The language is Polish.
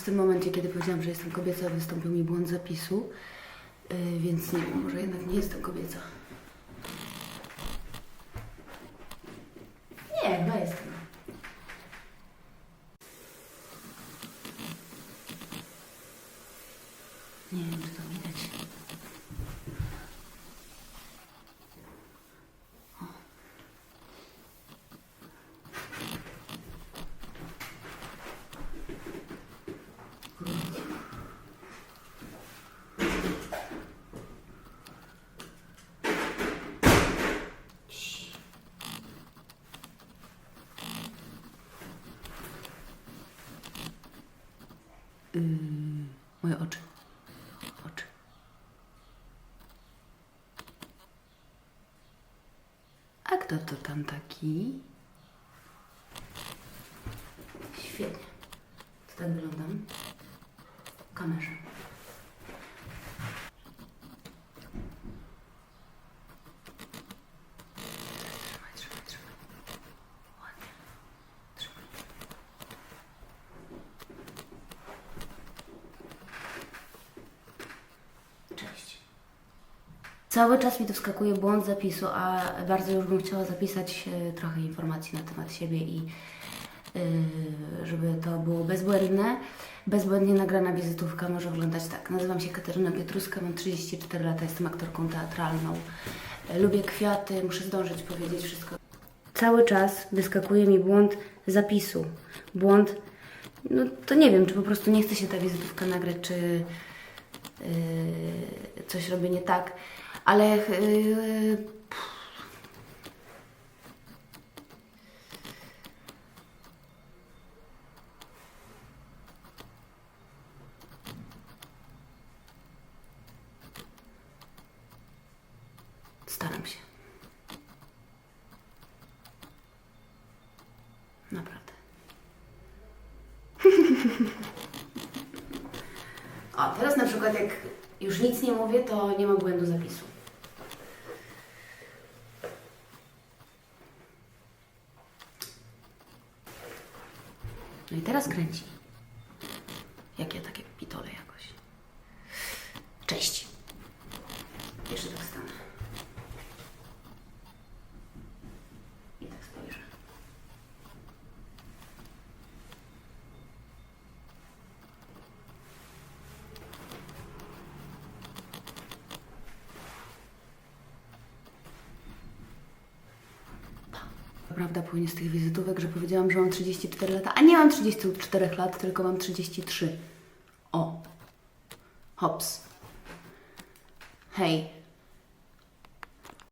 W tym momencie, kiedy powiedziałam, że jestem kobieca, wystąpił mi błąd zapisu, yy, więc nie wiem, może jednak nie jestem kobieca. Nie, chyba jestem. Nie wiem, czy to widać. Yy, moje oczy. Oczy. A kto to tam taki? Świetnie. To tak wyglądam. W kamerze. Cały czas mi tu wskakuje błąd zapisu, a bardzo już bym chciała zapisać e, trochę informacji na temat siebie i e, żeby to było bezbłędne. Bezbłędnie nagrana wizytówka może wyglądać tak. Nazywam się Katarzyna Pietruska, mam 34 lata, jestem aktorką teatralną. E, Lubię kwiaty, muszę zdążyć powiedzieć wszystko. Cały czas wyskakuje mi błąd zapisu. Błąd, no to nie wiem, czy po prostu nie chce się ta wizytówka nagrać, czy yy, coś robię nie tak, ale yy, staram się. Naprawdę. O, teraz na przykład jak już nic nie mówię, to nie ma błędu zapisu. No i teraz kręci. Jak ja takie pitole jakoś. Cześć. Jeszcze tak stanę. I tak spojrzę. Prawda płynie z tych wizytówek, że powiedziałam, że mam 34 lata, a nie mam 34 lat, tylko mam 33. O. Hops. Hej.